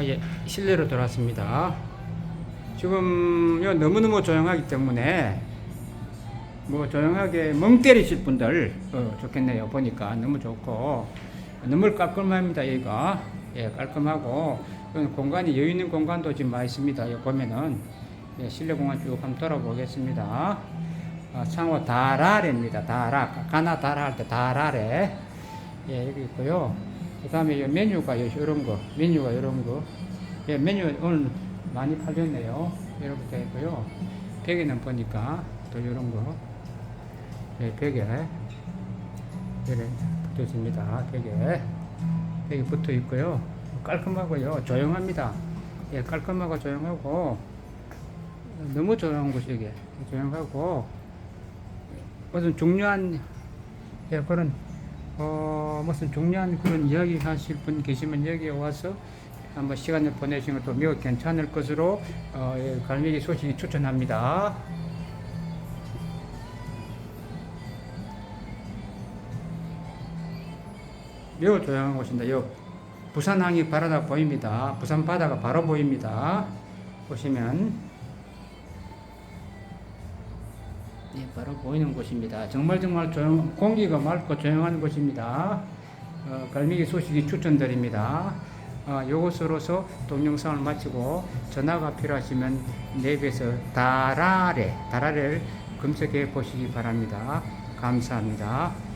어, 예, 실내로 돌아왔습니다. 지금 요 너무너무 조용하기 때문에 뭐 조용하게 멍 때리실 분들 어, 좋겠네요. 보니까 너무 좋고 너무 깔끔합니다. 여기가 예, 깔끔하고 공간이 여유 있는 공간도 지금 많이 있습니다. 여기 보면은 예, 실내 공간 쭉 한번 돌아보겠습니다. 아, 창호 다라레입니다. 다라 가나 다라 할 때 다라레 예, 여기 있고요. 그 다음에 이 메뉴가 요- 요런 거, 메뉴가 요런 거. 예, 메뉴 오늘 많이 팔렸네요. 이렇게 되어 있고요. 벽에는 보니까 또 요런 거. 예, 벽에. 이렇게 붙어 있습니다. 벽에. 벽에 붙어 있고요. 깔끔하고요. 조용합니다. 예, 깔끔하고 조용하고. 너무 조용한 곳이 이게. 조용하고. 무슨 중요한, 예, 그런 어, 무슨 중요한 그런 이야기 하실 분 계시면 여기 와서 한번 시간을 보내시는 것도 매우 괜찮을 것으로 어, 예, 갈매기 소식이 추천합니다. 매우 조용한 곳입니다. 요 부산항이 바라다 보입니다. 부산 바다가 바로 보입니다. 보시면 예, 바로 보이는 곳입니다. 정말 정말 조용, 공기가 맑고 조용한 곳입니다. 어, 갈매기 소식이 추천드립니다. 어, 이것으로서 동영상을 마치고 전화가 필요하시면 랩에서 다라레, 다라레를 검색해 보시기 바랍니다. 감사합니다.